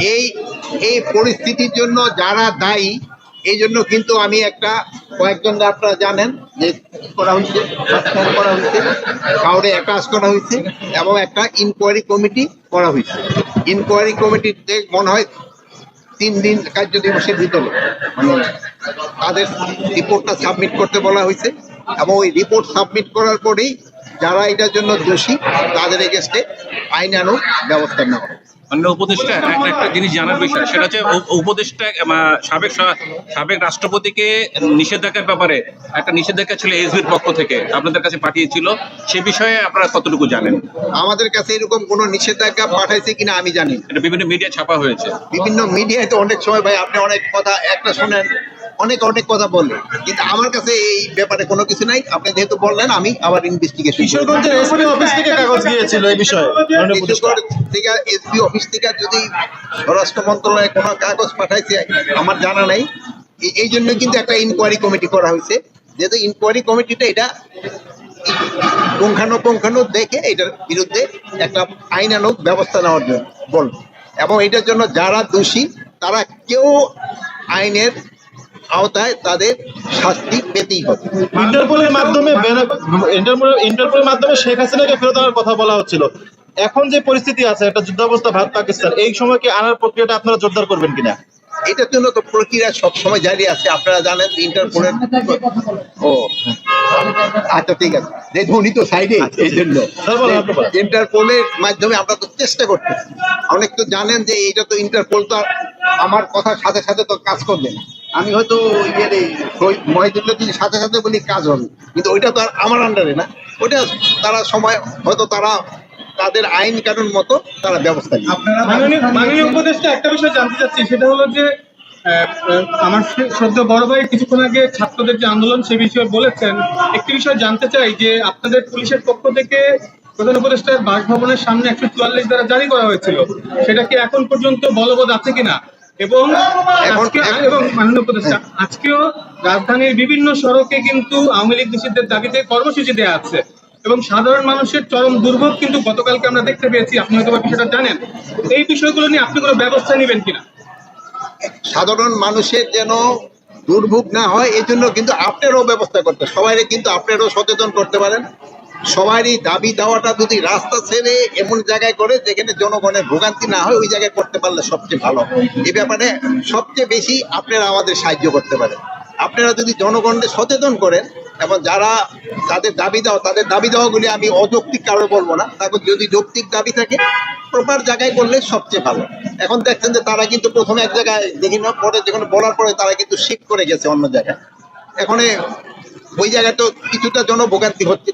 এই এই পরিস্থিতির জন্য যারা দায়ী, এই জন্য কিন্তু আমি একটা কয়েকজন আপনারা জানেন যে করা হয়েছে সাসপেন্ড করা হয়েছে কাউরে অ্যাটাচ করা হয়েছে এবং একটা ইনকোয়ারি কমিটি করা হয়েছে ইনকোয়ারি কমিটিতে মনে হয় তিন দিন কার্য দিবসের ভিতরে মানে তাদের রিপোর্টটা সাবমিট করতে বলা হয়েছে এবং ওই রিপোর্ট সাবমিট করার পরেই যারা এটার জন্য দোষী, তাদের এগেস্টে আইন আইনানুগ ব্যবস্থা নেওয়া। অন্য উপদেষ্টা একটা একটা জিনিস জানার বিষয় সেটা হচ্ছে উপদেষ্টা সাবেক সাবেক রাষ্ট্রপতিকে নিষেধাজ্ঞার ব্যাপারে একটা নিষেধাজ্ঞা ছিল এসবির পক্ষ থেকে আপনাদের কাছে পাঠিয়েছিল সে বিষয়ে আপনারা কতটুকু জানেন? আমাদের কাছে এরকম কোন নিষেধাজ্ঞা পাঠাইছে কিনা আমি জানি এটা বিভিন্ন মিডিয়া ছাপা হয়েছে। বিভিন্ন মিডিয়ায় তো অনেক সময় ভাই আপনি অনেক কথা একটা শোনেন অনেক অনেক কথা বললেন কিন্তু আমার কাছে এই ব্যাপারে কোনো কিছু নাই। আপনি যেহেতু বললেন আমি আবার ইনভেস্টিগেশন কিশোরগঞ্জের এসপি অফিস থেকে কাগজ গিয়েছিল এই বিষয়ে। থেকে এসপি অফিস থেকে যদি স্বরাষ্ট্র মন্ত্রণালয়ে কোনো কাগজ পাঠাইছে আমার জানা নাই। এই- জন্য কিন্তু একটা ইনকোয়ারি কমিটি করা হয়েছে। যেহেতু ইনকোয়ারি কমিটিটা এটা পুঙ্খানুপুঙ্খানু দেখে এটার বিরুদ্ধে একটা আইনানুগ ব্যবস্থা নেওয়ার জন্য বল এবং এটার জন্য যারা দোষী তারা কেউ আইনের আওতায় তাদের শাস্তি পেতেই হবে। ইন্টারপোলের মাধ্যমে ইন্টারপোলের মাধ্যমে শেখ হাসিনাকে ফেরত আনার কথা বলা হচ্ছিল। এখন যে পরিস্থিতি আছে একটা যুদ্ধাবস্থা ভারত পাকিস্তান এই সময় কি আনার প্রক্রিয়াটা আপনারা জোরদার করবেন কিনা? এটার জন্য তো প্রক্রিয়া সবসময় জারি আছে আপনারা জানেন ইন্টারপোলের ও আচ্ছা ঠিক আছে। দেখুন তো সাইডে এই জন্য। ইন্টারপোলের মাধ্যমে আমরা তো চেষ্টা করতেছি। অনেক তো জানেন যে এটা তো ইন্টারপোল তো আমার কথার সাথে সাথে তো কাজ করবে না। আমি হয়তো ইয়ের মহিদুল্লাহ সাথে সাথে বলি কাজ হবে। কিন্তু ওইটা তো আর আমার আন্ডারে না। ওইটা তারা সময় হয়তো তারা তাদের আইন কানুন মতো তারা ব্যবস্থা নেবে। উপদেষ্টা একটা বিষয় জানতে চাচ্ছি, সেটা হলো যে আমার সে- শ্রদ্ধা বড় ভাই কিছুক্ষণ আগে ছাত্রদের যে আন্দোলন সে বিষয়ে বলেছেন। একটি বিষয় জানতে চাই যে, আপনাদের পুলিশের পক্ষ থেকে প্রধান উপদেষ্টার বাসভবনের সামনে একশো চুয়াল্লিশ দ্বারা জারি করা হয়েছিল। সেটা কি এখন পর্যন্ত বলবৎ আছে কিনা? এবং এবং মাননীয় উপদেষ্টা আজকেও রাজধানীর বিভিন্ন সড়কে কিন্তু আওয়ামী লীগ নিষিদ্ধের দাবিতে কর্মসূচি দেওয়া আছে। এবং সাধারণ মানুষের চরম দুর্ভোগ কিন্তু গতকালকে আমরা দেখতে পেয়েছি। আপনি হয়তো বিষয়টা জানেন। এই বিষয়গুলো নিয়ে আপনি কোনো ব্যবস্থা নেবেন কিনা? সাধারণ মানুষের যেন দুর্ভোগ না হয় এই জন্য কিন্তু আপনারও ব্যবস্থা করতে সবাই কিন্তু আপনারও সচেতন করতে পারেন। সবারই দাবি দেওয়াটা যদি রাস্তা ছেড়ে এমন জায়গায় করে যেখানে জনগণের ভোগান্তি না হয়, ওই জায়গায় করতে পারলে সবচেয়ে ভালো। এই ব্যাপারে সবচেয়ে বেশি আপনারা আমাদের সাহায্য করতে পারেন। আপনারা যদি জনগণকে সচেতন করেন, এবং যারা তাদের দাবি দেওয়া, তাদের দাবি দেওয়াগুলি আমি অযৌক্তিক কারও বলব না তারপর যদি যৌক্তিক দাবি থাকে প্রপার জায়গায় করলে সবচেয়ে ভালো। এখন দেখছেন যে তারা কিন্তু প্রথমে এক জায়গায় দেখি না, পরে যেখানে বলার পরে তারা কিন্তু শিফট করে গেছে অন্য জায়গায়। এখন ওই জায়গায় তো কিছুটা জনভোগান্তি হচ্ছে